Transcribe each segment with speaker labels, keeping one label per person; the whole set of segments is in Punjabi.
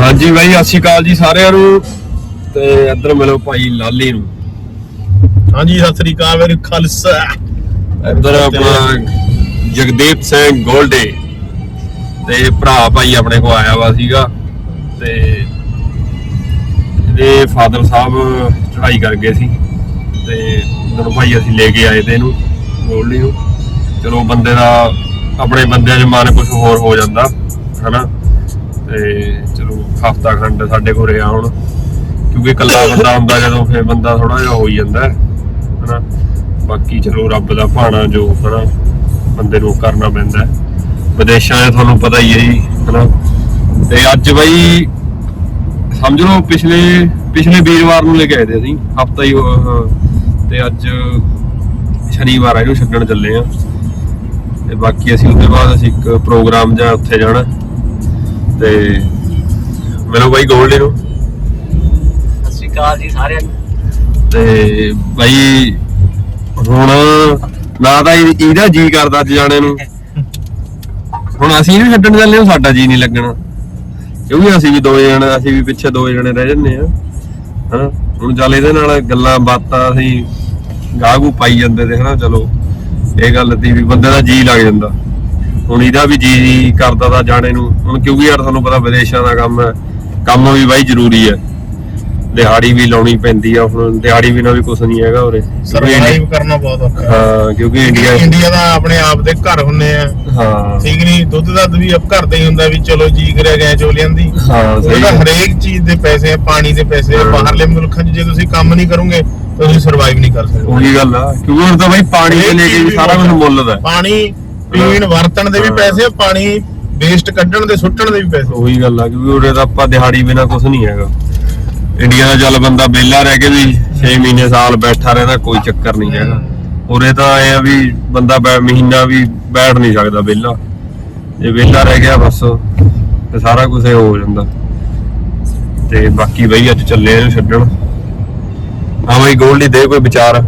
Speaker 1: ਹਾਂਜੀ ਬਾਈ ਸਤਿ ਸ਼੍ਰੀ ਅਕਾਲ ਜੀ ਸਾਰਿਆਂ ਨੂੰ। ਤੇ ਇੱਧਰ ਮਿਲੋ ਭਾਈ ਲਾਲੀ ਨੂੰ।
Speaker 2: ਹਾਂਜੀ ਸਤਿ ਸ੍ਰੀ ਅਕਾਲ ਮੇਰੇ ਖਾਲਸਾ।
Speaker 1: ਇੱਧਰ ਆਪਣਾ ਜਗਦੀਪ ਸਿੰਘ ਗੋਲਡੇ ਤੇ ਭਰਾ ਭਾਈ ਆਪਣੇ ਕੋ ਆਇਆ ਵਾ ਸੀਗਾ। ਤੇ ਇਹਦੇ ਫਾਦਰ ਸਾਹਿਬ ਚੜਾਈ ਕਰ ਗਏ ਸੀ। ਤੇ ਜਦੋਂ ਭਾਈ ਅਸੀਂ ਲੈ ਕੇ ਆਏ ਤੇ ਇਹਨੂੰ ਗੋਲਡੀ ਨੂੰ। ਚਲੋ ਬੰਦੇ ਦਾ ਆਪਣੇ ਬੰਦਿਆਂ 'ਚ ਮਨ ਕੁਝ ਹੋਰ ਹੋ ਜਾਂਦਾ ਹਨਾ? ਤੇ ਚਲੋ ਹਫਤਾ ਖੰਡ ਸਾਡੇ ਕੋਲ ਰਿਹਾ ਹੁਣ ਕਿਉਂਕਿ ਇਕੱਲਾ ਬੰਦਾ ਹੁੰਦਾ ਜਦੋਂ ਫਿਰ ਬੰਦਾ ਥੋੜਾ ਜਿਹਾ ਹੋ ਹੀ ਜਾਂਦਾ ਹੈ, ਹਨਾ। ਬਾਕੀ ਚਲੋ ਰੱਬ ਦਾ ਭਾਣਾ ਜੋ ਹਨਾ ਬੰਦੇ ਨੂੰ ਕਰਨਾ ਪੈਂਦਾ ਵਿਦੇਸ਼ਾਂ 'ਚ ਤੁਹਾਨੂੰ ਪਤਾ ਹੀ ਹੈ ਜੀ ਹਨਾ। ਤੇ ਅੱਜ ਬਈ ਸਮਝ ਲਓ ਪਿਛਲੇ ਪਿਛਲੇ ਵੀਰਵਾਰ ਨੂੰ ਲੈ ਕੇ ਆਏ ਤੇ ਅਸੀਂ ਹਫਤਾ ਹੀ ਉਹ- ਤੇ ਅੱਜ ਸ਼ਨੀਵਾਰ ਆ ਇਹਨੂੰ ਛੱਡਣ ਚੱਲੇ ਆ। ਤੇ ਬਾਕੀ ਅਸੀਂ ਉਹਦੇ ਬਾਅਦ ਅਸੀਂ ਇੱਕ ਪ੍ਰੋਗਰਾਮ ਜਾਂ ਉੱਥੇ ਜਾਣਾ। ਤੇ ਮਿਲੋ ਬਾਈ ਗੋਲਡੇ ਨੂੰ
Speaker 3: ਸਤਿ ਸ਼੍ਰੀ ਅਕਾਲ ਜੀ ਸਾਰਿਆਂ ਨੂੰ।
Speaker 1: ਤੇ ਬਾਈ ਹੁਣ ਨਾ ਤਾਂ ਇਹ- ਇਹਦਾ ਜੀ ਕਰਦਾ ਅੱਜ ਜਾਣੇ ਨੂੰ। ਹੁਣ ਅਸੀਂ ਇਹਨੂੰ ਛੱਡਣ ਚੱਲੇ ਹਾਂ ਸਾਡਾ ਜੀ ਨਹੀਂ ਲੱਗਣਾ। ਕਿਉਂਕਿ ਅਸੀਂ ਵੀ ਦੋ ਜਣੇ ਅਸੀਂ ਵੀ ਪਿੱਛੇ ਦੋ ਜਣੇ ਰਹਿ ਜੰਨੇ ਆ ਹਾਂ ਹੁਣ ਚੱਲ ਇਹਦੇ ਨਾਲ ਗੱਲਾਂ ਬਾਤਾਂ ਅਸੀਂ ਗਾਗੂ ਪਾਈ ਜਾਂਦੇ ਤੇ ਹਨਾ ਚਲੋ। ਇਹ ਗੱਲ ਦੀ ਵੀ ਬੰਦੇ ਦਾ ਜੀ ਲੱਗ ਜਾਂਦਾ। ਹੁਣ ਇਹਦਾ ਵੀ ਜੀ ਕਰਦਾ ਤਾਂ ਜਾਣੇ ਨੂੰ। ਹੁਣ ਕਿਉਂਕਿ ਯਾਰ ਤੁਹਾਨੂੰ ਪਤਾ ਵਿਦੇਸ਼ਾਂ ਦਾ ਕੰਮ ਹੈ। ਕੰਮ ਵੀ ਬਾਈ ਜ਼ਰੂਰੀ ਹੈ ਦਿਹਾੜੀ ਵੀ ਲਾਉਣੀ ਪੈਂਦੀ ਆ ਹੁਣ ਦਿਹਾੜੀ ਬਿਨਾਂ ਵੀ ਕੁਝ ਨਹੀਂ ਹੈਗਾ ਉਰੇ।
Speaker 2: ਸਰਵਾਈਵ ਕਰਨਾ ਬਹੁਤ ਔਖਾ ਹੈ।
Speaker 1: ਹਾਂ ਕਿਉਂਕਿ ਇੰਡੀਆ
Speaker 2: ਇੰਡੀਆ ਦਾ ਆਪਣੇ ਆਪ ਦੇ ਘਰ ਹੁੰਨੇ ਆ।
Speaker 1: ਹਾਂ।
Speaker 2: ਠੀਕ ਨਹੀਂ ਦੁੱਧ ਦੱਧ ਵੀ ਆਪ ਘਰ ਦਾ ਹੀ ਹੁੰਦਾ ਵੀ ਚਲੋ ਜੀ ਕਰਿਆ ਗਿਆ ਚੋ ਲਿਆਂਦੀ
Speaker 1: ਹਾਂ ਸਹੀ
Speaker 2: ਉਹਦਾ। ਹਰੇਕ ਚੀਜ਼ ਦੇ ਪੈਸੇ ਆ ਪਾਣੀ ਦੇ ਪੈਸੇ ਆ। ਬਾਹਰਲੇ ਮੁਲਕਾਂ 'ਚ ਜੇ ਤੁਸੀਂ ਕੰਮ ਨਹੀਂ ਕਰੋਗੇ ਤਾਂ ਤੁਸੀਂ ਸਰਵਾਈਵ ਨਹੀਂ ਕਰ ਸਕਦੇ।
Speaker 1: ਉਹੀ ਗੱਲ ਆ। ਕਿਉਂਕਿ ਹੁਣ ਤਾਂ ਬਾਈ ਪਾਣੀ ਦੇ ਲੈ ਕੇ ਵੀ ਸਾਰਾ ਕੁਝ ਮੁੱਲ ਦਾ।
Speaker 2: ਪਾਣੀ ਪੀਣ ਵਰਤਣ ਦੇ ਵੀ। ਪੈਸੇ ਆ ਪਾਣੀ ਵੇਸਟ ਕੱਢਣ ਦੇ ਸੁੱਟਣ ਦੇ ਵੀ ਪੈਸੇ।
Speaker 1: ਉਹੀ ਗੱਲ ਆ ਕਿਉਂਕਿ ਉਰੇ ਤਾਂ ਆਪਾਂ ਦਿਹਾੜੀ ਬਿਨਾਂ ਕੁਝ ਨਹੀਂ ਹੈਗਾ। ਇੰਡੀਆ ਦਾ ਚੱਲ ਬੰਦਾ ਵਿਹਲਾ ਰਹਿ ਕੇ ਵੀ 6 ਮਹੀਨੇ ਸਾਲ ਬੈਠਾ ਰਹਿੰਦਾ ਕੋਈ ਚੱਕਰ ਨਹੀਂ ਹੈਗਾ। ਉਰੇ ਤਾਂ ਇਹ ਆ ਵੀ ਬੰਦਾ ਬੈ- ਮਹੀਨਾ ਵੀ ਬੈਠ ਨਹੀਂ ਸਕਦਾ ਵਿਹਲਾ। ਜੇ ਵਿਹਲਾ ਰਹਿ ਗਿਆ ਬਸ ਤੇ ਸਾਰਾ ਕੁਝ ਇਹ ਹੋ ਜਾਂਦਾ। ਤੇ ਬਾਕੀ ਬਈ ਅੱਜ ਚੱਲੇ ਆ ਇਹਨੂੰ ਛੱਡਣ। ਹਾਂ ਬਾਈ ਗੋਲਡੀ ਦੇ ਕੋਈ ਵਿਚਾਰ?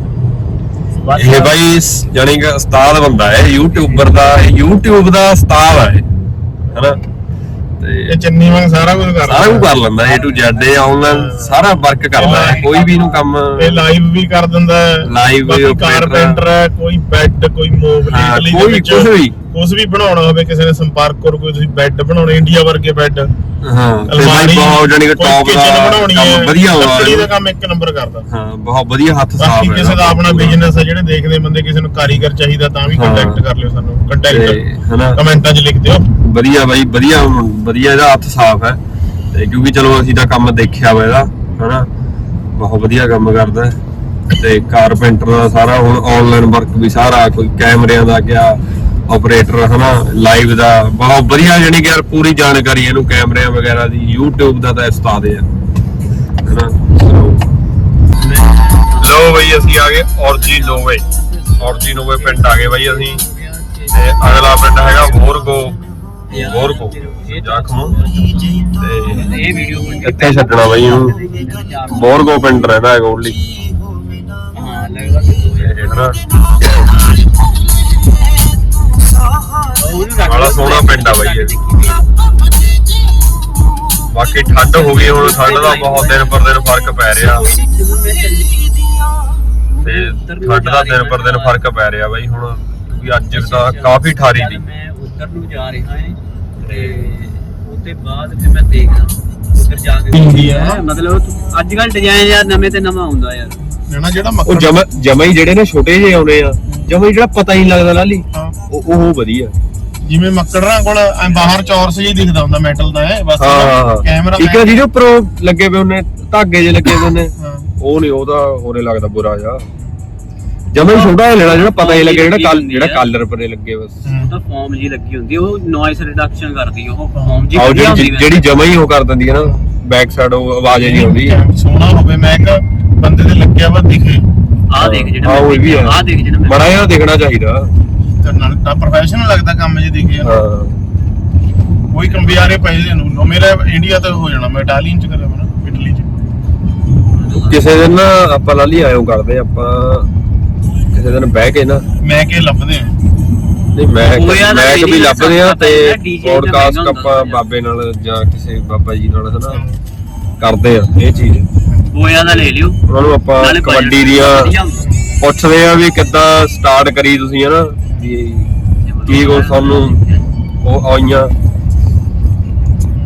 Speaker 1: ਇਹ ਬਾਈ ਸ- ਜਾਣੀ ਕਿ ਉਸਤਾਦ ਬੰਦਾ ਹੈ ਯੂਟਿਊਬਰ ਦਾ YouTube ਦਾ ਉਸਤਾਦ ਹੈ। ਹਨਾ? ਤੇ
Speaker 2: ਇਹ ਚੰਨੀ ਵਾਂਗ ਸਾਰਾ ਕੁਝ ਕਰ
Speaker 1: ਸਾਰਾ ਕੁਝ ਕਰ ਲੈਂਦਾ A to Z ਇਹ ਆਨਲਾਈਨ ਸਾਰਾ ਵਰਕ ਕਰਦਾ ਹੈ ਕੋਈ ਵੀ ਇਹਨੂੰ ਕੰਮ
Speaker 2: ਇਹ ਲਾਈਵ ਵੀ ਕਰ ਦਿੰਦਾ ਹੈ।
Speaker 1: Live ਵੀ operator
Speaker 2: ਕਾਰਪੈਂਟਰ ਹੈ ਕੋਈ ਬੈੱਡ ਕੋਈ ਮੋਬਲੀ
Speaker 1: ਹਾਂ, ਕੋਈ ਕੁਛ ਵੀ।
Speaker 2: ਕੁਝ ਵੀ ਬਣਾਉਣਾ ਹੋਵੇ ਕਿਸੇ ਨੇ ਸੰਪਰਕ ਕਰੋ ਕੋਈ ਤੁਸੀਂ ਬੈੱਡ ਬਣਾਉਣੇ ਇੰਡੀਆ ਵਰਗੇ ਬੈੱਡ
Speaker 1: ਹਾਂ ਤੇ ਬਾਈ ਬਹੁਤ ਜਾਣੀ ਕਿ ਟੌਪ ਦਾ
Speaker 2: ਬਣਾਉਣੀ ਹੈ
Speaker 1: ਕੰਮ ਵਧੀਆ ਹੋਣਾ
Speaker 2: ਲੱਕੜੀ ਦਾ ਕੰਮ ਇੱਕ ਨੰਬਰ ਕਰਦਾ।
Speaker 1: ਹਾਂ ਬਹੁਤ ਵਧੀਆ ਹੱਥ ਸਾਫ਼ ਹੈ
Speaker 2: ਕਿਸੇ ਦਾ ਆਪਣਾ ਬਿਜ਼ਨਸ ਹੈ ਜਿਹੜੇ ਦੇਖਦੇ ਬੰਦੇ ਕਿਸੇ ਨੂੰ ਕਾਰੀਗਰ ਚਾਹੀਦਾ ਤਾਂ ਵੀ
Speaker 1: ਹਾਂ।
Speaker 2: ਕੰਟੈਕਟ ਕਰ ਲਿਓ ਸਾਨੂੰ।
Speaker 1: ਤੇ
Speaker 2: ਕੰਟੈਕਟ
Speaker 1: ਹਨਾ
Speaker 2: ਕਮੈਂਟਾਂ 'ਚ ਲਿਖ ਦਿਓ।
Speaker 1: ਵਧੀਆ ਬਾਈ ਵਧੀਆ ਵਧੀਆ ਇਹਦਾ ਹੱਥ ਸਾਫ਼ ਹੈ। ਤੇ ਕਿਉਂਕਿ ਚਲੋ ਅਸੀਂ ਤਾਂ ਕੰਮ ਦੇਖਿਆ ਵਾ ਇਹਦਾ ਹਨਾ ਬਹੁਤ ਵਧੀਆ ਕੰਮ ਕਰਦਾ। ਤੇ ਕਾਰਪੈਂਟਰ ਦਾ ਸਾਰਾ ਹੁਣ ਆਨਲਾਈਨ ਵਰਕ ਵੀ ਸਾਰਾ ਕੋਈ ਕੈਮਰਿਆਂ ਦਾ ਗਿਆ ਆਪਰੇਟਰ ਹਨਾ ਲਾਈਵ ਦਾ। ਬਹੁਤ ਵਧੀਆ ਜਾਨੀ ਕਿ ਯਾਰ ਪੂਰੀ ਜਾਣਕਾਰੀ ਇਹਨੂੰ ਕੈਮਰਿਆਂ ਵਗੈਰਾ ਦੀ YouTube ਦਾ ਤਾਂ ਉਸਤਾਦ ਹੈ ਹਨਾ ਲੋ ਬਈ ਅਸੀਂ ਆ ਗਏ ਔਰਜੀ ਨੋਵੇ। ਔਰਜੀ ਨੋਵੇ ਪਿੰਡ ਆ ਗਏ ਬਈ ਅਸੀਂ। ਤੇ ਅਗਲਾ ਪਿੰਡ ਹੈਗਾ ਵੋਰਗੋ ਵੋਰਗੋ ਜਾਖਮੋ। ਤੇ
Speaker 3: ਇਹ ਵੀਡੀਓ
Speaker 1: ਇੱਥੇ ਛੱਡਣਾ ਬਈ ਇਹਨੂੰ। ਵੋਰਗੋ ਪਿੰਡ ਰਹਿੰਦਾ ਹੈ ਗੋਲਡੀ
Speaker 3: ਹਾਂ ਰੱਖ
Speaker 1: ਬੜਾ ਸੋਹਣਾ ਪਿੰਡ ਆ ਬਈ ਇਹ। ਬਾਕੀ ਠੰਡ ਹੋ ਗਈ ਹੁਣ ਠੰਡ ਦਾ ਬਹੁਤ ਦਿਨ ਪਰ ਦਿਨ ਫ਼ਰਕ ਪੈ ਰਿਹਾ ਤੇ ਠੰਡ ਦਾ ਦਿਨ ਪਰ ਦਿਨ ਫ਼ਰਕ ਪੈ ਰਿਹਾ ਬਾਈ ਹੁਣ ਕਿਉਂਕਿ ਅੱਜ ਤਾਂ ਕਾਫੀ ਠਾਰੀ ਦੀ
Speaker 3: ਮੈਂ ਉੱਧਰ ਨੂੰ ਜਾ ਰਿਹਾ ਹਾਂ ਤੇ ਉਹਦੇ ਬਾਅਦ ਫਿਰ ਮੈਂ ਦੇਖਦਾ ਉੱਧਰ ਜਾ ਕੇ
Speaker 2: ਇੰਡੀਆ।
Speaker 3: ਮਤਲਬ ਅੱਜ ਕੱਲ ਡਿਜ਼ਾਈਨ ਯਾਰ ਨਵੇਂ ਤੇ ਨਵਾਂ ਹੁੰਦਾ ਯਾਰ
Speaker 2: ਨਾ ਜਿਹੜਾ
Speaker 1: ਉਹ ਜਮਾ ਜਮਾ ਹੀ ਜਿਹੜੇ ਨੇ ਛੋਟੇ ਜਿਹੇ ਆਉਣੇ ਆ ਜਮਾ ਹੀ ਜਿਹੜਾ ਪਤਾ ਹੀ ਨਹੀਂ ਲੱਗਦਾ ਲਾਲੀ
Speaker 2: ਹਾਂ।
Speaker 1: ਉਹ ਉਹ ਵਧੀਆ।
Speaker 2: ਜਿਵੇਂ ਮੱਕੜਾਂ ਕੋਲ ਐਂ ਬਾਹਰ ਚੌਰਸ ਜਿਹੀ ਦਿਖਦਾ ਹੁੰਦਾ ਮੈਟਲ ਦਾ ਹੈ ਬਸ
Speaker 1: ਹਾਂ ਹਾਂ ਹਾਂ।
Speaker 2: ਕੈਮਰਾ
Speaker 1: ਠੀਕ ਹੈ ਜਿਹਦੇ ਉੱਪਰ ਉਹ ਲੱਗੇ ਪਏ ਉਹਨੇ ਧਾਗੇ ਜੇ ਲੱਗੇ ਪਏ ਉਹਨੇ।
Speaker 2: ਹਾਂ।
Speaker 1: ਉਹ ਨਹੀਂ ਉਹਦਾ ਹੋਰੇ ਲੱਗਦਾ ਬੁਰਾ ਜਿਹਾ। ਜਮਾ ਹੀ ਛੋਟਾ ਜਿਹਾ ਲੈਣਾ ਜਿਹੜਾ ਪਤਾ ਹੀ ਲੱਗੇ ਜਿਹੜਾ ਕੱਲ ਜਿਹੜਾ ਕਲਰ ਪਰੇ ਲੱਗੇ ਬਸ।
Speaker 3: ਉਹ ਤਾਂ ਫਾਰਮ ਜੀ ਲੱਗੀ ਹੁੰਦੀ ਉਹ ਨੋਇਸ ਰਿਡਕਸ਼ਨ ਕਰਦੀ ਉਹ ਫਾਰਮ ਜੀ
Speaker 1: ਜਿਹੜੀ ਜਿਹੜੀ ਜਮਾ ਹੀ ਉਹ ਕਰ ਦਿੰਦੀ ਹੈ ਨਾ ਬੈਕ ਸਾਈਡ ਉਹ ਆਵਾਜ਼ ਨਹੀਂ ਆਉਂਦੀ
Speaker 2: ਸੋਹਣਾ ਹੋਵੇ ਮੈਂ ਕਿਹਾ ਬੰਦੇ ਦੇ ਲੱਗਿਆ ਵਾ ਦਿਖੇ।
Speaker 3: ਆਹ ਦੇਖ ਜਿਹੜਾ
Speaker 1: ਆਹ ਉਹ ਵੀ ਹੈ
Speaker 3: ਆਹ ਦੇਖ ਜਿਹੜਾ
Speaker 1: ਬੜਾ ਜਿਹਾ ਦੇਖਣਾ ਚਾਹੀਦਾ।
Speaker 2: ਤੇ ਨਾਲ ਤਾਂ ਪ੍ਰੋਫੈਸ਼ਨਲ ਲੱਗਦਾ ਕੰਮ ਜੇ ਦਿਖੇ ਨਾ
Speaker 1: ਹਾਂ।
Speaker 2: ਕੋਈ ਕੰਬਿਆਰੇ ਪਏ ਨੂੰ ਮੇਰਾ ਇੰਡੀਆ ਤੇ ਹੋ ਜਾਣਾ ਮੈਂ ਇਟਾਲੀਅਨ ਚ ਕਰਿਆ ਵਾ ਨਾ ਇਟਲੀ ਚ।
Speaker 1: ਕਿਸੇ ਦਿਨ ਨਾ ਆਪਾਂ ਲਾਲੀ ਆਇਓ ਕਰਦੇ ਆਪਾਂ ਕਿਸੇ ਦਿਨ ਬਹਿ ਕੇ ਨਾ।
Speaker 2: ਮੈਂ ਕਿ ਲੱਭਦੇ ਆ।
Speaker 1: ਨਹੀਂ ਮੈਂ ਮੈਂ ਵੀ ਲੱਭਦੇ ਆ ਤੇ ਪੋਡਕਾਸਟ ਆਪਾਂ ਬਾਬੇ ਨਾਲ ਜਾਂ ਕਿਸੇ ਬਾਬਾ ਜੀ ਨਾਲ ਹਨਾ? ਕਰਦੇ ਆ ਇਹ ਚੀਜ਼।
Speaker 3: ਬੋਇਆ ਦਾ ਲੈ ਲਿਓ।
Speaker 1: ਉਹਨਾਂ ਨੂੰ ਆਪਾਂ ਕਬੱਡੀ ਦੀਆਂ। ਪੁੱਛਦੇ ਆ ਵੀ ਕਿੱਦਾਂ ਸਟਾਰਟ ਕਰੀ ਤੁਸੀਂ ਹਨਾ? ਕੀ ਕੋ ਸਾਨੂੰ? ਉਹ ਆਈਆਂ।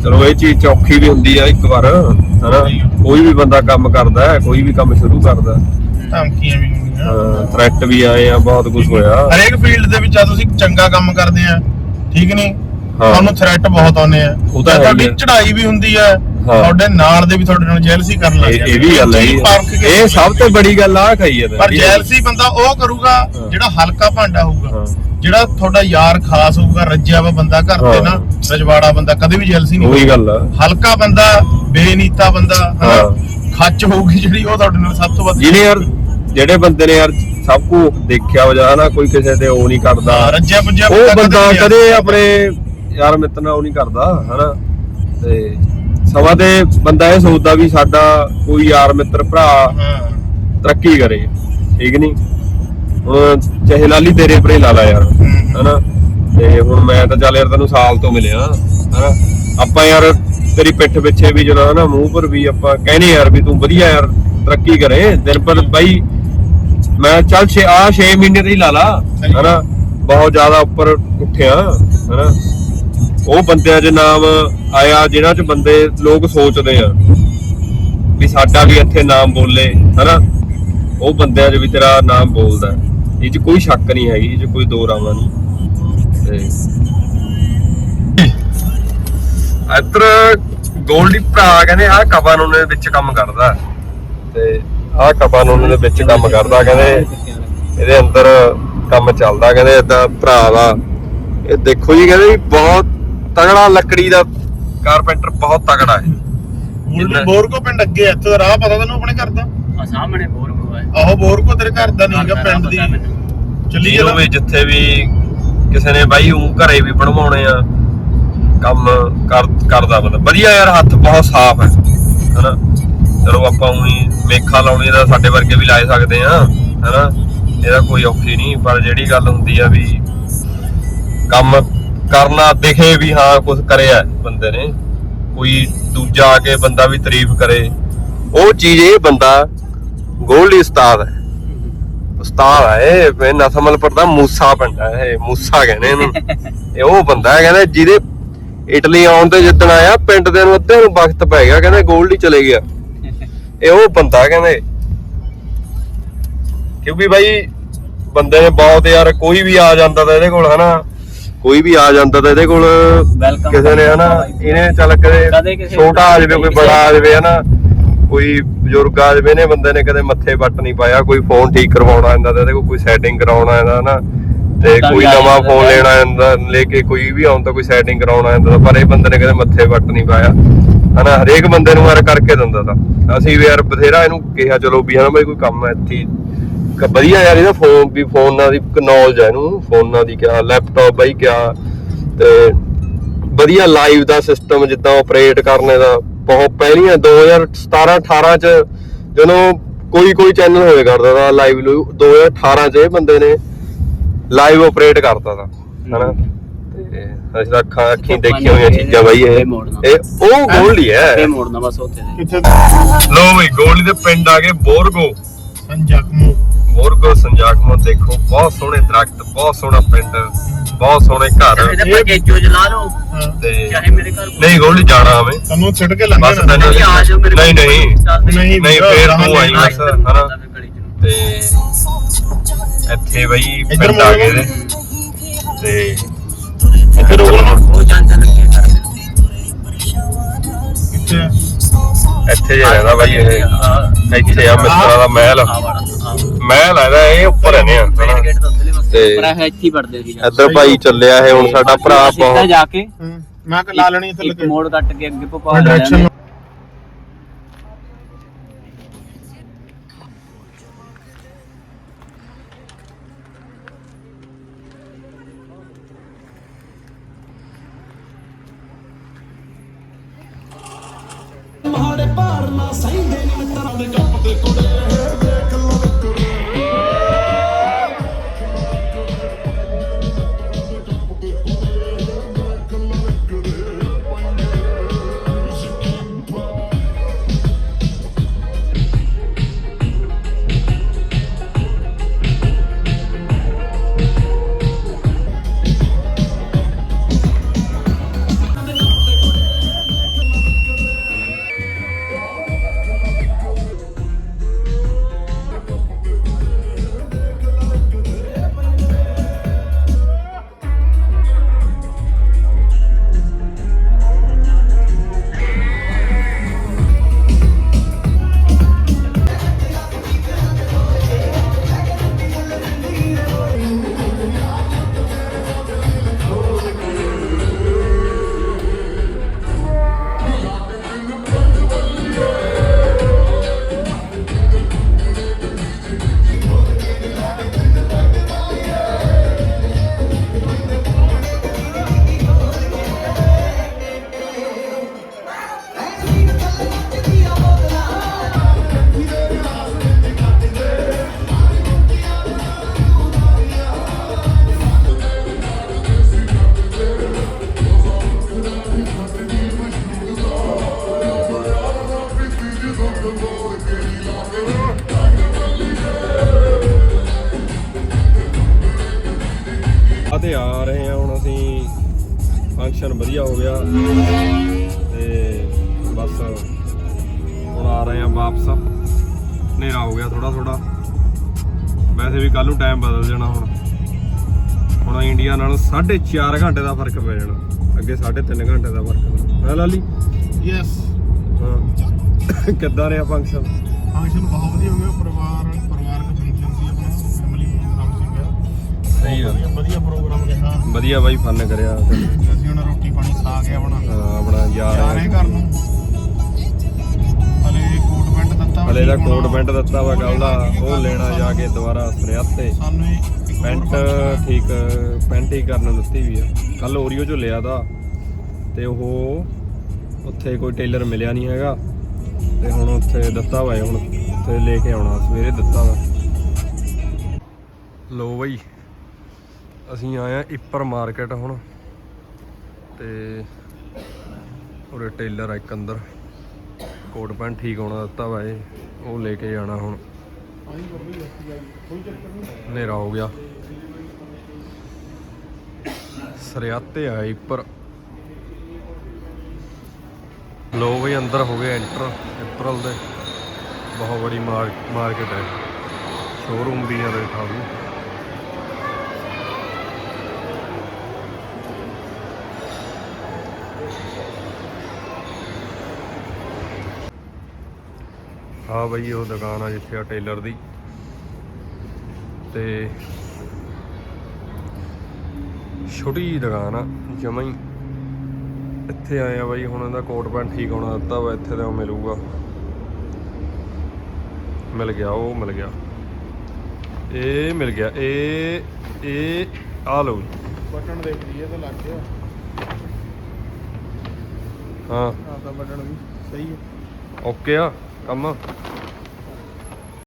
Speaker 1: ਚਲੋ ਇਹ ਚੀਜ਼ ਚੌਖੀ ਵੀ ਹੁੰਦੀ ਆ ਇੱਕ ਵਾਰ ਹਨਾ? ਕੋਈ ਵੀ ਬੰਦਾ ਕੰਮ ਕਰਦਾ ਹੈ ਕੋਈ ਵੀ ਕੰਮ ਸ਼ੁਰੂ ਕਰਦਾ
Speaker 2: ਧਮਕੀਆਂ ਵੀ ਹੁੰਦੀਆਂ।
Speaker 1: ਥ੍ਰੈਟ ਵੀ ਆਏ ਆ ਬਹੁਤ ਕੁਝ ਹੋਇਆ।
Speaker 2: ਹਰੇਕ ਫੀਲਡ ਦੇ ਵਿੱਚ ਆ ਤੁਸੀਂ ਚੰਗਾ ਕੰਮ ਕਰਦੇ ਆ ਠੀਕ ਨਹੀਂ। ਤੁਹਾਨੂੰ ਥ੍ਰੈਟ ਬਹੁਤ ਆਉਂਦੇ ਆ।
Speaker 1: ਉਹ ਤਾਂ
Speaker 2: ਤੁਹਾਡੀ। ਚੜ੍ਹਾਈ ਵੀ ਹੁੰਦੀ ਆ
Speaker 1: ਹਾਂ।
Speaker 2: ਤੁਹਾਡੇ ਨਾਲ ਦੇ ਵੀ ਤੁਹਾਡੇ ਨਾਲ ਜੈਲਸੀ ਕਰਨ ਲੱਗ
Speaker 1: ਇਹ
Speaker 2: ਜਾਂਦੇ
Speaker 1: ਇਹ ਵੀ ਗੱਲ ਹੈ ਜੀ। ਇਹ ਸਭ ਤੋਂ ਬੜੀ ਗੱਲ ਆ ਕਹੀ ਹੈ
Speaker 2: ਪਰ ਜੈਲਸੀ ਬੰਦਾ ਉਹ ਕਰੂਗਾ
Speaker 1: ਹਾਂ।
Speaker 2: ਜਿਹੜਾ ਹਲਕਾ ਭਾਂਡਾ ਹੋਊਗਾ
Speaker 1: ਹਾਂ।
Speaker 2: ਜਿਹੜਾ ਤੁਹਾਡਾ ਯਾਰ ਖਾਸ ਹੋਊਗਾ ਰੱਜਿਆ ਵਾ ਬੰਦਾ ਘਰ ਤੇ
Speaker 1: ਹਾਂ।
Speaker 2: ਨਾ ਰਜਵਾੜਾ ਬੰਦਾ ਕਦੇ ਵੀ ਜੈਲਸੀ ਨਹੀਂ
Speaker 1: ਉਹੀ ਗੱਲ ਆ
Speaker 2: ਹਲਕਾ ਬੰਦਾ ਬੇਨੀਤਾ ਬੰਦਾ ਹਨਾ
Speaker 1: ਹਾਂ।
Speaker 2: ਖੱਚ ਹੋਊਗੀ ਜਿਹੜੀ ਉਹ ਤੁਹਾਡੇ ਨਾਲ ਸਭ ਤੋਂ ਵੱਧ
Speaker 1: ਜਿਹਨੇ ਯਾਰ ਜਿਹੜੇ ਬੰਦੇ ਨੇ ਯਾਰ ਸਭ ਕੁ ਦੇਖਿਆ ਹੋ ਜਾ ਨਾ ਕੋਈ ਕਿਸੇ ਤੇ ਉਹ ਨਹੀਂ ਕਰਦਾ
Speaker 2: ਹਾਂ, ਰੱਜਿਆ ਪੁੱਜਿਆ
Speaker 1: ਉਹ ਬੰਦਾ ਕਦੇ ਆਪਣੇ ਯਾਰ ਮਿੱਤਰ ਨਾਲ ਉਹ ਨਹੀਂ ਕਰਦਾ ਹਨਾ ਤੇ ਸਮਾਂ ਤੇ ਬੰਦਾ ਇਹ ਸੋਚਦਾ ਵੀ ਸਾਡਾ ਕੋਈ ਯਾਰ ਮਿੱਤਰ ਭਰਾ ਤਰੱਕੀ ਕਰੇ ਠੀਕ ਨਹੀਂ ਹੁਣ ਚਾਹੇ ਲਾਲੀ ਤੇਰੇ ਪਰੇ ਲਾ ਲਾ ਯਾਰ ਹਨਾ? ਤੇ ਹੁਣ ਮੈਂ ਤਾਂ ਚੱਲ ਯਾਰ ਤੈਨੂੰ ਸਾਲ ਤੋਂ ਮਿਲਿਆ ਹਨਾ? ਆਪਾਂ ਯਾਰ ਤੇਰੀ ਪਿੱਠ ਪਿੱਛੇ ਵੀ ਜਿਹੜਾ ਨਾ ਮੂੰਹ ਪਰ ਵੀ ਆਪਾਂ ਕਹਿੰਦੇ ਯਾਰ ਵੀ ਤੂੰ ਵਧੀਆ ਯਾਰ ਤਰੱਕੀ ਕਰੇ ਦਿਨ ਪਰ ਬਾਈ ਮੈਂ ਚੱਲ 6 ਆ 6 ਮਹੀਨੇ ਤੇ ਹੀ ਲਾ ਲਾ ਹਨਾ? ਬਹੁਤ ਜ਼ਿਆਦਾ ਉੱਪਰ ਉੱਠਿਆ ਹਨਾ? ਉਹ ਬੰਦਿਆਂ ਦੇ ਨਾਮ ਆਇਆ ਜਿਹਨਾਂ ਚ ਬੰਦੇ ਲੋਕ ਸੋਚਦੇ ਆ ਵੀ ਸਾਡਾ ਵੀ ਇੱਥੇ ਨਾਮ ਬੋਲੇ, ਹਨਾ? ਉਹ ਬੰਦਿਆਂ 'ਚ ਵੀ ਤੇਰਾ ਨਾਮ ਬੋਲਦਾ। ਇਹ 'ਚ ਕੋਈ ਸ਼ੱਕ ਨਹੀਂ ਹੈਗੀ, ਇਹ 'ਚ ਕੋਈ ਦੋ ਰਾਵਾਂ ਨਹੀਂ। ਤੇ ਗੋਲਡੀ ਭਰਾ ਕਹਿੰਦੇ ਆ ਕਬਾਨੂਨ ਦੇ ਵਿੱਚ ਕੰਮ ਕਰਦਾ। ਹੈ। ਤੇ ਆਹ ਕਬਾਨੂਨ ਦੇ ਵਿੱਚ ਕੰਮ ਕਰਦਾ, ਕਹਿੰਦੇ ਇਹਦੇ ਅੰਦਰ ਕੰਮ ਚੱਲਦਾ, ਕਹਿੰਦੇ ਏਦਾਂ ਭਰਾ ਦਾ ਇਹ ਦੇਖੋ ਜੀ, ਕਹਿੰਦੇ ਬਹੁਤ ਤਗੜਾ ਲੱਕੜੀ ਦਾ ਕਾਰਪੈਂਟਰ ਬਹੁਤ ਤਗੜਾ ਹੈ।
Speaker 2: ਮੁਰਲੀ ਬੋਰਕੋ ਪਿੰਡ ਅੱਗੇ ਆ, ਇੱਥੇ ਦਾ ਰਾਹ ਪਤਾ ਤੈਨੂੰ ਆਪਣੇ ਘਰ ਦਾ?
Speaker 3: ਆ ਸਾਹਮਣੇ ਬੋਰ ਹੋਇਆ
Speaker 2: ਆਹੋ ਬੋਰਕੋ ਤੇਰੇ ਘਰ ਦਾ ਨਹੀਂਗਾ ਪਿੰਡ ਦੀ। ਚੱਲੀ
Speaker 1: ਜਿਹਨੂੰ ਵੀ ਜਿੱਥੇ ਵੀ ਕਿਸੇ ਨੇ ਬਾਈ ਉਹ ਘਰੇ ਵੀ ਬਣਵਾਉਣੇ ਆ ਕੰਮ ਕਰ ਕਰਦਾ ਬੰਦਾ। ਵਧੀਆ ਯਾਰ ਹੱਥ ਬਹੁਤ ਸਾਫ਼ ਹੈ। ਹਨਾ? ਚਲੋ ਆਪਾਂ ਉਹੀ ਮੇਖਾ ਲਾਉਣੀ ਦਾ ਸਾਡੇ ਵਰਗੇ ਵੀ ਲਾਏ ਸਕਦੇ ਆ ਹਨਾ? ਇਹਦਾ ਕੋਈ ਔਖੀ ਨਹੀਂ ਪਰ ਜਿਹੜੀ ਗੱਲ ਹੁੰਦੀ ਆ ਵੀ ਕੰਮ ਕਰਨਾ ਦਿਖੇ ਵੀ ਹਾਂ ਕੁਝ ਕਰਿਆ ਬੰਦੇ ਨੇ। ਕੋਈ ਦੂਜਾ ਆ ਕੇ ਬੰਦਾ ਵੀ ਤਾਰੀਫ ਕਰੇ। ਉਹ ਚੀਜ਼ ਇਹ ਬੰਦਾ ਗੋਲਡੀ ਉਸਤਾਦ ਹੈ। ਉਸਤਾਦ ਹੈ ਇਹ ਮੈਂ ਨਸਮਲਪੁਰ ਦਾ ਮੂਸਾ ਪਿੰਡ ਹੈ ਮੂਸਾ ਕਹਿੰਦੇ ਇਹਨੂੰ। ਇਹ ਉਹ ਬੰਦਾ ਹੈ ਕਹਿੰਦੇ ਜਿਹਦੇ ਇਟਲੀ ਆਉਣ ਤੇ ਜਿੱਦਣ ਆਇਆ, ਪਿੰਡ ਦੇ ਨੂੰ ਅੱਧੇ ਨੂੰ ਵਕਤ ਪੈ ਗਿਆ, ਕਹਿੰਦੇ ਗੋਲਡੀ ਚਲੇ ਗਿਆ। ਇਹ ਉਹ ਬੰਦਾ ਕਹਿੰਦੇ। ਕਿਉਂਕਿ ਬਾਈ, ਬੰਦੇ ਨੇ ਬਹੁਤ ਯਾਰ, ਕੋਈ ਵੀ ਆ ਜਾਂਦਾ ਤਾਂ ਇਹਦੇ ਕੋਲ, ਹਨਾ। ਕੋਈ ਵੀ ਆ ਜਾਂਦਾ ਤਾਂ ਇਹਦੇ ਕੋਲ
Speaker 3: Welcome
Speaker 1: ਕਿਸੇ ਨੇ ਹਨਾ ਇਹਨੇ ਚੱਲ ਕਦੇ
Speaker 3: ਕਦੇ ਕਿਸੇ
Speaker 1: ਛੋਟਾ ਆ ਜਾਵੇ ਕੋਈ ਬੜਾ ਆ ਜਾਵੇ ਹਨਾ ਕੋਈ ਬਜ਼ੁਰਗ ਆ ਜਾਵੇ ਨੇ ਬੰਦੇ ਨੇ ਕਦੇ ਮੱਥੇ ਵੱਟ ਨਹੀਂ ਪਾਇਆ ਕੋਈ ਫੋਨ ਠੀਕ ਕਰਵਾਉਣਾ ਹੁੰਦਾ ਤਾਂ ਇਹਦੇ ਕੋਲ ਕੋਈ ਸੈਟਿੰਗ ਕਰਾਉਣਾ ਹੁੰਦਾ ਹਨਾ ਤੇ
Speaker 3: ਤਾਂ
Speaker 1: ਕੋਈ
Speaker 3: ਆ
Speaker 1: ਨਵਾਂ
Speaker 3: ਜਾਂਦਾ
Speaker 1: ਫੋਨ। ਲੈਣਾ ਹੁੰਦਾ ਲੈ ਕੇ ਕੋਈ ਵੀ ਆਉਂਦਾ ਕੋਈ ਸੈਟਿੰਗ ਕਰਾਉਣਾ ਹੁੰਦਾ ਪਰ ਇਹ ਬੰਦੇ ਨੇ ਕਦੇ ਮੱਥੇ ਵੱਟ ਨਹੀਂ ਪਾਇਆ ਹਨਾ ਹਰੇਕ ਬੰਦੇ ਨੂੰ ਯਾਰ ਕਰਕੇ ਦਿੰਦਾ ਤਾਂ ਅਸੀਂ ਵੀ ਯਾਰ ਬਥੇਰਾ ਇਹਨੂੰ ਕਿਹਾ ਚਲੋ ਵੀ ਹਨਾ ਬਈ ਕੋਈ ਕੰਮ ਹੈ ਇੱਥੇ ਹੀ। ਵਧੀਆ ਯਾਰ ਇਹਦਾ ਫੋਨ ਵੀ ਫੋਨਾਂ ਦੀ ਨੌਲੇਜ ਹੈ ਇਹਨੂੰ ਫੋਨਾਂ ਦੀ ਕਿਆ ਲੈਪਟਾਪ ਬਾਈ ਕਿਆ। ਤੇ ਵਧੀਆ ਲਾਈਵ ਦਾ ਸਿਸਟਮ ਜਿੱਦਾਂ ਆਪਰੇਟ ਕਰਨੇ ਦਾ ਬਹੁਤ ਪਹਿਲੀਆਂ 2017 18 ਚ ਜਦੋਂ ਕੋਈ ਕੋਈ ਚੈਨਲ ਹੋਏ ਕਰਦਾ ਦਾ ਲਾਈਵ 2018 ਚ ਇਹ ਬੰਦੇ ਨੇ ਲਾਈਵ ਆਪਰੇਟ ਕਰਦਾ ਤਾ ਹਨਾ? ਤੇ ਅਸੀਂ ਤਾਂ ਅੱਖਾਂ ਅੱਖੀਂ ਦੇਖੀਆਂ ਹੋਈਆਂ ਚੀਜ਼ਾਂ ਬਾਈ ਇਹ ਇਹ ਉਹ ਗੋਲਡੀ ਹੈ
Speaker 3: ਇਹ ਮੋੜਨਾ ਬਸ ਉੱਥੇ ਦੇ।
Speaker 1: ਲੋ ਬਈ ਗੋਲਡੀ ਦੇ ਪਿੰਡ ਆ ਗਏ ਬੋਰਗੋ।
Speaker 2: ਸੰਜਕਮੂ।
Speaker 1: ਬੋਰਗੋ ਸੰਜਾਕਮੋ ਦੇਖੋ ਬਹੁਤ ਸੋਹਣੇ ਦਰਖਤ ਬਹੁਤ ਸੋਹਣਾ ਪਿੰਡ ਬਹੁਤ ਸੋਹਣੇ ਘਰ।
Speaker 3: ਇਹਦੇ ਪਰ ਗੇਜੋ ਜਲਾ ਲਓ
Speaker 1: ਤੇ
Speaker 3: ਚਾਹੇ ਮੇਰੇ ਘਰ
Speaker 1: ਨਹੀਂ ਗੋਲਡੀ ਜਾਣਾ ਹਵੇਂ
Speaker 2: ਤੁਹਾਨੂੰ ਛੱਡ ਕੇ
Speaker 1: ਬਸ
Speaker 2: ਲੰਘਣਾ
Speaker 1: ਤੈਨੂੰ-
Speaker 3: ਨਹੀਂ ਆ ਜਾਓ ਮੇਰੇ
Speaker 1: ਨਹੀਂ। ਨਹੀਂ।
Speaker 2: ਨਹੀਂ,
Speaker 1: ਫੇਰ ਤੂੰ ਆਈ ਬਸ ਹਨਾ? ਤੇ ਇੱਥੇ ਬਈ ਪਿੰਡ ਆ ਗਏ। ਨੇ। ਤੇ
Speaker 2: ਇੱਥੇ ਰੋਕ ਲਓ
Speaker 3: ਉਹ ਜਾਂਚ ਲੱਗੇ।
Speaker 1: ਇੱਥੇ ਜਿਹਾ ਰਹਿੰਦਾ ਬਾਈ ਇਹ। ਇੱਥੇ ਆ ਮਿੱਤਰਾਂ ਦਾ ਮਹਿਲ।
Speaker 3: ਆ ਆ
Speaker 1: ਮਹਿਲ ਹੈਗਾ ਇਹ ਉੱਪਰ ਆ।
Speaker 3: ਗੇਟ ਤੋਂ ਪਰ ਇਹ ਇੱਥੇ ਹੀ ਪੜਦੇ ਸੀ
Speaker 1: ਇੱਧਰ ਭਾਈ ਚੱਲਿਆ ਇਹ ਹੁਣ ਸਾਡਾ ਭਰਾ ਬਹੁਤ
Speaker 3: ਜਾ ਕੇ
Speaker 2: ਹੂੰ, ਮੈਂ ਕਿ ਲਾ ਲੈਣੀ ਇੱਥੇ ਲੱਗੇ।
Speaker 3: ਮੋੜ ਕੱਟ ਕੇ ਅੱਗੇ ਪਪਾ
Speaker 2: ਡਾਇਰੈਕਸ਼ਨ
Speaker 4: ਨੀ
Speaker 1: ਗਿਆ ਤੇ ਬਸ ਹੁਣ ਆ ਰਹੇ ਆ ਵਾਪਸ। ਹਨੇਰਾ ਹੋ ਗਿਆ ਥੋੜਾ ਥੋੜਾ ਵੈਸੇ ਵੀ ਕੱਲ ਨੂੰ ਟਾਈਮ ਬਦਲ ਜਾਣਾ ਹੁਣ। ਹੁਣ ਇੰਡੀਆ ਨਾਲ 4.5 ਘੰਟੇ ਦਾ ਫ਼ਰਕ ਪੈ ਜਾਣਾ। ਅੱਗੇ 3.5 ਘੰਟੇ ਦਾ ਫ਼ਰਕ ਹੈ ਲਾਲੀ?
Speaker 2: ਯੈਸ
Speaker 1: ਹਾਂ। ਕਿੱਦਾਂ ਰਿਹਾ ਫੰਕਸ਼ਨ
Speaker 2: ਫੰਕਸ਼ਨ ਬਹੁਤ ਵਧੀਆ ਹੋ ਗਿਆ ਪਰਿਵਾਰ
Speaker 1: ਸਹੀ ਗੱਲ।
Speaker 2: ਵਧੀਆ ਵਧੀਆ ਪ੍ਰੋਗਰਾਮ ਰਿਹਾ।
Speaker 1: ਵਧੀਆ ਬਾਈ ਫਨ ਕਰਿਆ।
Speaker 2: ਅਸੀਂ ਹੁਣ ਰੋਟੀ ਪਾਣੀ ਖਾ ਕੇ ਆਪਣਾ
Speaker 1: ਹਾਂ, ਆਪਣਾ ਜਾ
Speaker 2: ਜਾ ਰਹੇ ਘਰ ਨੂੰ। ਹਲੇ ਕੋਟ ਪੈਂਟ ਦਿੱਤਾ
Speaker 1: ਹਲੇ ਦਾ ਕੋਟ। ਪੈਂਟ ਦਿੱਤਾ ਵਾ ਕੱਲ ਦਾ ਉਹ ਲੈਣਾ ਜਾ ਕੇ ਦੁਬਾਰਾ ਸਰਿਆਤੇ
Speaker 2: ਸਾਨੂੰ
Speaker 1: ਪੈਂਟ। ਠੀਕ ਪੈਂਟ ਹੀ ਕਰਨ ਦਿੱਤੀ ਵੀ ਆ। ਕੱਲ ਓਰੀਓ ਚੋਂ ਲਿਆ ਦਾ ਤੇ ਉਹ ਉੱਥੇ ਕੋਈ ਟੇਲਰ ਮਿਲਿਆ ਨਹੀਂ ਹੈਗਾ। ਤੇ ਹੁਣ ਉੱਥੇ ਦਿੱਤਾ ਵਾ ਹੁਣ। ਉੱਥੇ ਲੈ ਕੇ ਆਉਣਾ ਸਵੇਰੇ ਦਿੱਤਾ ਵਾ। ਲੋ ਬਈ। ਅਸੀਂ ਆਏ ਆ ਇੱਪਰ ਮਾਰਕੀਟ ਹੁਣ। ਤੇ ਉਰੇ ਟੇਲਰ ਆ ਇੱਕ ਅੰਦਰ। ਕੋਟ ਪੈਂਟ ਠੀਕ ਹੋਣਾ ਦਿੱਤਾ ਵਾ ਇਹ। ਉਹ ਲੈ ਕੇ ਜਾਣਾ ਹੁਣ। ਹਨੇਰਾ ਹੋ ਗਿਆ। ਸਰਿਆਤੇ ਆਏ ਇੱਪਰ ਲੋ ਵੀ ਅੰਦਰ ਹੋ ਗਏ ਐਂਟਰ ਅਪ੍ਰੈਲ ਦੇ। ਬਹੁਤ ਬੜੀ ਮਾਰਕੀਟ ਹੈ। ਸ਼ੋਰੂਮ ਵੀ ਹੈ ਬੈਠਾ ਵੀ। ਹਾਂ ਬਈ ਉਹ ਦੁਕਾਨ ਆ ਜਿੱਥੇ ਆ ਟੇਲਰ ਦੀ। ਤੇ ਛੋਟੀ ਜਿਹੀ ਦੁਕਾਨ ਆ ਜਮਾਂ ਹੀ। ਇੱਥੇ ਆਏ ਆ ਬਾਈ ਹੁਣ ਇਹਦਾ ਕੋਟ ਪੈਂਟ ਠੀਕ ਹੋਣਾ ਦਿੱਤਾ ਵਾ ਇੱਥੇ ਤਾਂ ਉਹ ਮਿਲੂਗਾ। ਮਿਲ ਗਿਆ ਉਹ ਮਿਲ ਗਿਆ। ਇਹ ਮਿਲ ਗਿਆ ਇਹ ਇਹ ਆ ਲਓ ਜੀ।
Speaker 2: ਬਟਨ ਦੇਖ ਲਈਏ ਤਾਂ ਲੱਗ ਗਿਆ।
Speaker 1: ਹਾਂ।
Speaker 2: ਆਹ ਤਾਂ ਬਟਨ ਵੀ ਸਹੀ ਹੈ।
Speaker 1: ਓਕੇ ਆ। ਕੰਮ